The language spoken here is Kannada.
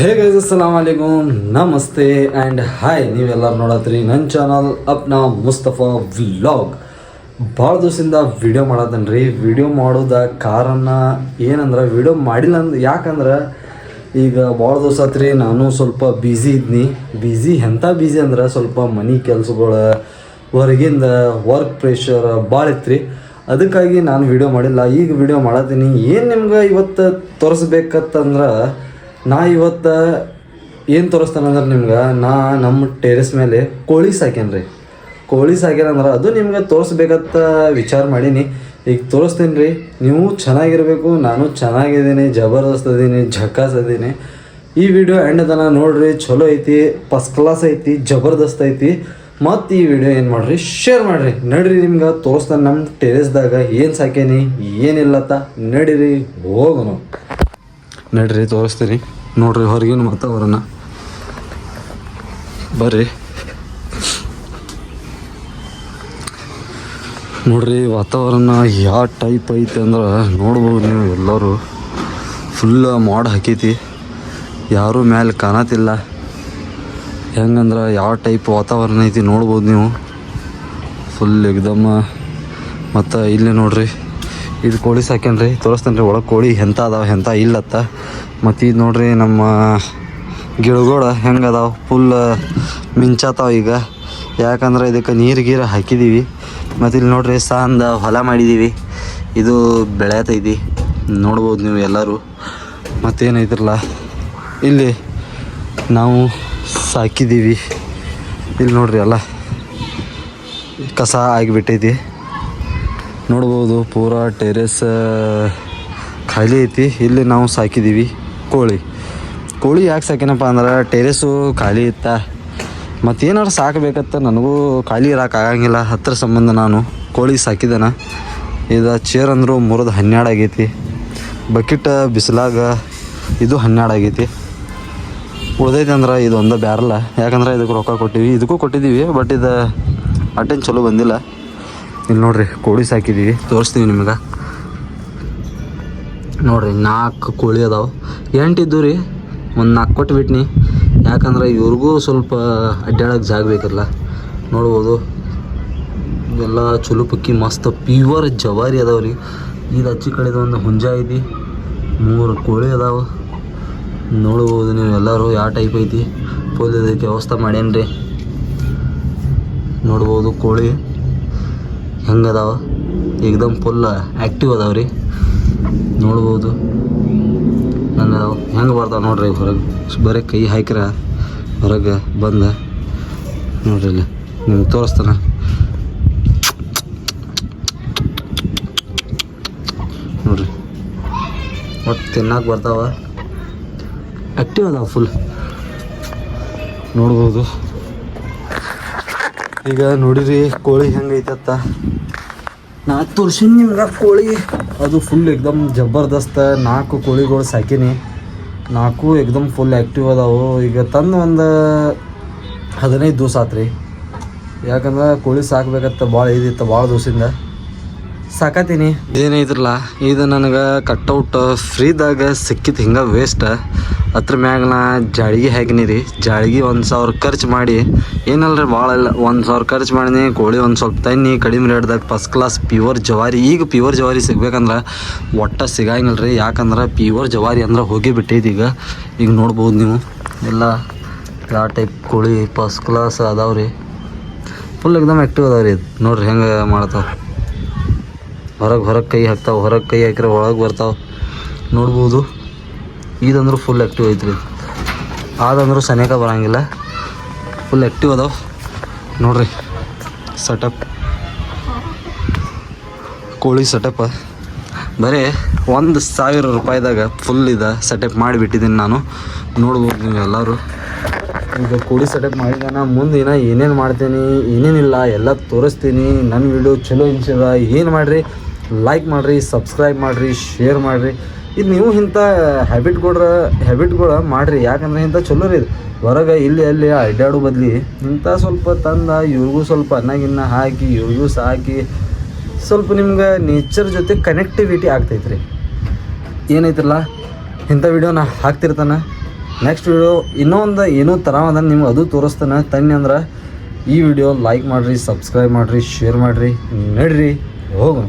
ಹೇ ಗೈಸ್ ಅಸ್ಸಲಾಮ್ ಅಲೈಕುಮ್ ನಮಸ್ತೆ ಆ್ಯಂಡ್ ಹಾಯ್ ನೀವೆಲ್ಲರೂ ನೋಡತ್ರಿ ನನ್ನ ಚಾನಲ್ ಅಪ್ನಾ ಮುಸ್ತಫಾ ವ್ಲಾಗ್ ಭಾಳ ದಿವಸದಿಂದ ವಿಡಿಯೋ ಮಾಡತ್ತೇನೆ ರೀ ವಿಡಿಯೋ ಮಾಡೋದ ಕಾರಣ ಏನಂದ್ರೆ ವಿಡಿಯೋ ಮಾಡಿಲ್ಲ ಅಂದ್ ಯಾಕಂದ್ರೆ, ಈಗ ಭಾಳ ದಿವಸ ಆತ್ರಿ ನಾನು ಸ್ವಲ್ಪ ಬ್ಯುಸಿ ಇದ್ನಿ. ಬ್ಯುಸಿ ಎಂಥ ಬ್ಯುಸಿ ಅಂದ್ರೆ, ಸ್ವಲ್ಪ ಮನೆ ಕೆಲಸಗಳು, ಹೊರಗಿಂದ ವರ್ಕ್ ಪ್ರೆಷರ್ ಭಾಳ ಇತ್ತು ರೀ ಅದಕ್ಕಾಗಿ ನಾನು ವಿಡಿಯೋ ಮಾಡಿಲ್ಲ. ಈಗ ವಿಡಿಯೋ ಮಾಡತ್ತೀನಿ ಏನು ನಿಮ್ಗೆ ಇವತ್ತು ತೋರಿಸ್ಬೇಕತ್ತಂದ್ರೆ ನಾ ಇವತ್ತು ಏನು ತೋರಿಸ್ತಾನಂದ್ರೆ ನಿಮ್ಗೆ, ನಾ ನಮ್ಮ ಟೆರೆಸ್ ಮೇಲೆ ಕೋಳಿ ಸಾಕೇನ್ರಿ ಕೋಳಿ ಸಾಕ್ಯಾನಂದ್ರೆ ಅದು ನಿಮ್ಗೆ ತೋರಿಸ್ಬೇಕಂತ ವಿಚಾರ ಮಾಡೀನಿ. ಈಗ ತೋರಿಸ್ತೀನಿ ರೀ ನೀವು ಚೆನ್ನಾಗಿರಬೇಕು, ನಾನು ಚೆನ್ನಾಗಿದ್ದೀನಿ, ಜಬರ್ದಸ್ತ್ ಅದೀನಿ ಝಕಾಸ್ ಅದೀನಿ ಈ ವಿಡಿಯೋ ಎಂಡ್ ತನ ನೋಡ್ರಿ, ಚಲೋ ಐತಿ ಫಸ್ಟ್ ಕ್ಲಾಸ್ ಐತಿ, ಜಬರ್ದಸ್ತ್ ಐತಿ. ಮತ್ತು ಈ ವಿಡಿಯೋ ಏನು ಮಾಡ್ರಿ ಶೇರ್ ಮಾಡ್ರಿ. ನಡ್ರಿ ನಿಮ್ಗೆ, ತೋರಿಸ್ತಾನೆ ನಮ್ಮ ಟೆರೆಸ್ದಾಗ ಏನು ಸಾಕೇನಿ ಏನಿಲ್ಲತ್ತ ನಡೀರಿ, ಹೋಗೋಣ. ನಡ್ರಿ ತೋರಿಸ್ತೀನಿ. ನೋಡ್ರಿ ಹೊರಗಿನ ವಾತಾವರಣ. ಬರ್ರಿ. ನೋಡ್ರಿ ವಾತಾವರಣ ಯಾವ ಟೈಪ್ ಐತೆ ಅಂದ್ರೆ ನೋಡ್ಬೋದು ನೀವು ಎಲ್ಲರೂ. ಫುಲ್ ಮಾಡ್ ಹಾಕೈತಿ. ಯಾರೂ ಮ್ಯಾಲೆ ಕಾಣತಿಲ್ಲ. ಹೆಂಗಂದ್ರೆ ಯಾವ ಟೈಪ್ ವಾತಾವರಣ ಐತಿ ನೋಡ್ಬೋದು ನೀವು. ಫುಲ್ ಎಕ್ದಮ್ಮ ಮತ್ತು ಇಲ್ಲಿ ನೋಡ್ರಿ. ಇದು ಕೋಳಿ ಸಾಕ್ಯಾನ್ರಿ ತೋರಿಸ್ತೇನೆ ರೀ ಒಳಗೆ ಕೋಳಿ ಎಂಥ ಅದಾವ ಎಂಥ ಇಲ್ಲತ್ತ. ಮತ್ತು ಇದು ನೋಡ್ರಿ ನಮ್ಮ ಗಿಡಗಳು ಹೆಂಗೆ ಅದಾವ ಫುಲ್ ಮಿಂಚಾತಾವ ಈಗ. ಯಾಕಂದ್ರೆ ಇದಕ್ಕೆ ನೀರು ಗೀರು ಹಾಕಿದ್ದೀವಿ ಮತ್ತು ಇಲ್ಲಿ ನೋಡ್ರಿ ಸಾಂದ ಹೊಲ ಮಾಡಿದ್ದೀವಿ ಇದು ಬೆಳೆಯತೈತಿ ನೋಡ್ಬೋದು ನೀವು ಎಲ್ಲರೂ. ಮತ್ತೇನೈತಿರಲ್ಲ ಇಲ್ಲಿ ನಾವು ಸಾಕಿದ್ದೀವಿ ಇಲ್ಲಿ ನೋಡ್ರಿ ಎಲ್ಲ ಕಸ ಆಗಿಬಿಟ್ಟೈತಿ. ನೋಡ್ಬೋದು, ಪೂರಾ ಟೆರೆಸ್ ಖಾಲಿ ಐತಿ. ಇಲ್ಲಿ ನಾವು ಸಾಕಿದ್ದೀವಿ ಕೋಳಿ. ಕೋಳಿ ಯಾಕೆ ಸಾಕಿನಪ್ಪ ಅಂದ್ರೆ ಟೆರೆಸ್ಸು ಖಾಲಿ ಇತ್ತ. ಮತ್ತೇನಾರು ಸಾಕಬೇಕತ್ತ ನನಗೂ ಖಾಲಿ ಇರೋಕೆ ಆಗಂಗಿಲ್ಲ. ಹತ್ರ ಸಂಬಂಧ ನಾನು ಕೋಳಿ ಸಾಕಿದ್ದೇನೆ ಇದು ಚೇರ್ ಅಂದರು ಮೂರದು ಹನ್ನೆರಡು ಆಗೈತಿ. ಬಕೆಟ್ ಬಿಸಿಲಾಗ ಇದು ಹನ್ನೆರಡು ಆಗೈತಿ. ಉಳ್ದೈತೆ ಅಂದ್ರೆ ಇದು ಒಂದು ಬ್ಯಾರಲ್ಲ ಯಾಕಂದ್ರೆ ಇದಕ್ಕೆ ರೊಕ್ಕ ಕೊಟ್ಟಿವಿ. ಇದಕ್ಕೂ ಕೊಟ್ಟಿದ್ದೀವಿ ಬಟ್ ಇದು ಅಟೆನ್ ಚಲೋ ಬಂದಿಲ್ಲ. ಇಲ್ಲಿ ನೋಡ್ರಿ, ಕೋಳಿ ಸಾಕಿದ್ದೀವಿ ತೋರಿಸ್ತೀವಿ ನಿಮಗೆ. ನೋಡ್ರಿ, ನಾಲ್ಕು ಕೋಳಿ ಅದಾವೆ. ಎಂಟು ಇದ್ದು ರೀ, ಒಂದು ನಾಲ್ಕು ಕೊಟ್ಟು ಬಿಟ್ನಿ. ಯಾಕಂದ್ರೆ ಇವ್ರಿಗೂ ಸ್ವಲ್ಪ ಅಡ್ಡಾಡೋಕೆ ಜಾಗ ಬೇಕಲ್ಲ ನೋಡ್ಬೋದು. ಎಲ್ಲ ಚಲೋ ಪಕ್ಕಿ ಮಸ್ತ್ ಪ್ಯೂವರ್ ಜವಾರಿ ಅದಾವೆ ರೀ. ಇದು ಹಚ್ಚಿ ಕಡೆದ ಒಂದು ಹುಂಜ ಐತಿ. ಮೂರು ಕೋಳಿ ಅದಾವೆ. ನೋಡ್ಬೋದು ನೀವು ಎಲ್ಲರೂ ಯಾವ ಟೈಪ್ ಐತಿ. ಪೋಲಿಯೋದಕ್ಕೆ ಇದಕ್ಕೆ ವ್ಯವಸ್ಥೆ ಮಾಡ್ಯಾನ್ರಿ. ನೋಡ್ಬೋದು ಕೋಳಿ. ಹೆಂಗೆ ಅದಾವ ಏಕ್ದಮ್ ಫುಲ್ ಆ್ಯಕ್ಟಿವ್ ಅದಾವ ರೀ ನೋಡ್ಬೋದು. ಹಂಗೆ ಅದಾವ ಹೆಂಗೆ ಬರ್ತಾವೆ ನೋಡ್ರಿ ಹೊರಗೆ. ಬರೀ ಕೈ ಹಾಕಿರ, ಹೊರಗೆ ಬಂದ. ನೋಡ್ರಿ ಇಲ್ಲಿ. ನಿಮ್ಗೆ ತೋರಿಸ್ತಾನ. ನೋಡ್ರಿ. ಒಟ್ಟು ತಿನ್ನಕ್ಕೆ ಬರ್ತಾವ. ಆ್ಯಕ್ಟಿವ್ ಅದಾವ ಫುಲ್ ನೋಡ್ಬೋದು. ಈಗ ನೋಡಿರಿ ಕೋಳಿ ಹೆಂಗೈತತ್ತ ನಾ ತೋರ್ಸಿನಿ ನಿಮ್ಗೆ ಕೋಳಿ. ಅದು ಫುಲ್ ಎಕ್ದಮ್ ಜಬರ್ದಸ್ತ ನಾಲ್ಕು ಕೋಳಿಗಳು ಸಾಕೀನಿ. ನಾಲ್ಕು ಎಕ್ದಮ್ ಫುಲ್ ಆ್ಯಕ್ಟಿವ್ ಅದಾವು. ಈಗ ತಂದು ಒಂದು ಹದಿನೈದು ದಿವಸ ಆತ್ರಿ. ಯಾಕಂದ್ರೆ ಕೋಳಿ ಸಾಕ್ಬೇಕತ್ತ ಭಾಳ ಇದಿತ್ತು ಭಾಳ ದಿವಸದಿಂದ. ಸಾಕತ್ತೀನಿ. ಇದ್ರಲ್ಲ, ಇದು ನನಗೆ ಕಟ್ಔಟ್ ಫ್ರೀದಾಗ ಸಿಕ್ಕಿತ್ತು ಹಿಂಗೆ ವೇಸ್ಟ್ ಅದ್ರ ಮ್ಯಾಗ ನಾ ಜಾಳಿಗೆ ಹಾಕಿನಿ ರೀ? ಜಾಳಿಗೆ ಒಂದು ಸಾವಿರ ಖರ್ಚು ಮಾಡಿ. ಏನಲ್ರಿ ಭಾಳ ಇಲ್ಲ, ಒಂದು ಸಾವಿರ ಖರ್ಚು ಮಾಡಿನಿ, ಕೋಳಿ ಒಂದು ಸ್ವಲ್ಪ ತನ್ನಿ, ಕಡಿಮೆ ರೇಟ್ದಾಗ ಫಸ್ಟ್ ಕ್ಲಾಸ್ ಪ್ಯೂರ್ ಜವಾರಿ. ಈಗ ಪ್ಯೂರ್ ಜವಾರಿ ಸಿಗ್ಬೇಕಂದ್ರೆ ಒಟ್ಟ ಸಿಗಂಗಿಲ್ಲ ರೀ ಯಾಕಂದ್ರೆ ಪ್ಯೂರ್ ಜವಾರಿ ಅಂದ್ರೆ ಹೋಗಿ ಬಿಟ್ಟೈತಿ ಈಗ. ಈಗ ನೋಡ್ಬೋದು ನೀವು. ಎಲ್ಲ ಯಾವ ಟೈಪ್ ಕೋಳಿ ಫಸ್ಟ್ ಕ್ಲಾಸ್ ಅದಾವ್ರಿ. ರೀ ಫುಲ್ ಎಕ್ದಮ್ ಆ್ಯಕ್ಟಿವ್ ಅದಾವ್ರಿ ರೀ ನೋಡ್ರಿ ಹೆಂಗೆ ಮಾಡ್ತಾವೆ. ಹೊರಗೆ ಹೊರಗೆ ಕೈ ಹಾಕ್ತಾವೆ, ಹೊರಗೆ ಕೈ ಹಾಕಿದ್ರೆ ಒಳಗೆ ಬರ್ತಾವೆ. ನೋಡ್ಬೋದು. ಇದಂದ್ರೆ ಫುಲ್ ಆ್ಯಕ್ಟಿವ್ ಐತ್ರಿ. ಅದಂದ್ರೂ ಸನೇಕ ಬರಂಗಿಲ್ಲ. ಫುಲ್ ಆ್ಯಕ್ಟಿವ್ ಅದಾವೆ. ನೋಡ್ರಿ ಸೆಟಪ್ ಕೋಳಿ ಸೆಟಪ್ ಬರೀ ಒಂದು ಸಾವಿರ ರೂಪಾಯಿದಾಗ ಫುಲ್ ಇದೆ ಸೆಟಪ್ ಮಾಡಿಬಿಟ್ಟಿದ್ದೀನಿ ನಾನು. ನೋಡ್ಬೋದು ನೀವು ಎಲ್ಲರೂ. ಈಗ ಕೋಳಿ ಸೆಟಪ್ ಮಾಡಿದಾನ, ಮುಂದಿನ ಏನೇನು ಮಾಡ್ತೀನಿ, ಏನೇನಿಲ್ಲ, ಎಲ್ಲ ತೋರಿಸ್ತೀನಿ. ನನ್ನ ವಿಡಿಯೋ ಚಲೋ ಇನ್ಸಿದ ಏನು ಮಾಡಿರಿ? ಲೈಕ್ ಮಾಡಿರಿ ಸಬ್ಸ್ಕ್ರೈಬ್ ಮಾಡಿರಿ ಶೇರ್ ಮಾಡಿರಿ. ಇದು ನೀವು ಇಂಥ ಹ್ಯಾಬಿಟ್ಗಳ ಹ್ಯಾಬಿಟ್ಗಳು ಮಾಡಿರಿ. ಯಾಕಂದ್ರೆ ಇಂಥ ಚಲೋ ರೀ ಹೊರಗೆ ಇಲ್ಲಿ, ಅಲ್ಲಿ ಅಡ್ಡಾಡೋ ಬದ್ಲಿ ಇಂಥ ಸ್ವಲ್ಪ ತಂದ, ಇವ್ರಿಗೂ ಸ್ವಲ್ಪ ಅನ್ನಗಿನ್ನ ಹಾಕಿ, ಇವ್ರಿಗೂ ಸಾಕಿ, ಸ್ವಲ್ಪ ನಿಮ್ಗೆ ನೇಚರ್ ಜೊತೆ ಕನೆಕ್ಟಿವಿಟಿ ಆಗ್ತೈತೆ ರೀ ಏನೈತ್ರಲ್ಲ? ಇಂಥ ವಿಡಿಯೋ ನಾ ಹಾಕ್ತಿರ್ತಾನೆ. ನೆಕ್ಸ್ಟ್ ವಿಡಿಯೋ ಇನ್ನೊಂದು ಏನೋ ಥರ ಅದ ನಿಮ್ಗೆ ಅದು ತೋರಿಸ್ತಾನೆ. ತನ್ನಿ ಅಂದ್ರೆ ಈ ವಿಡಿಯೋ ಲೈಕ್ ಮಾಡಿರಿ ಸಬ್ಸ್ಕ್ರೈಬ್ ಮಾಡಿರಿ ಶೇರ್ ಮಾಡಿರಿ. ನಡ್ರಿ ಹೋಗು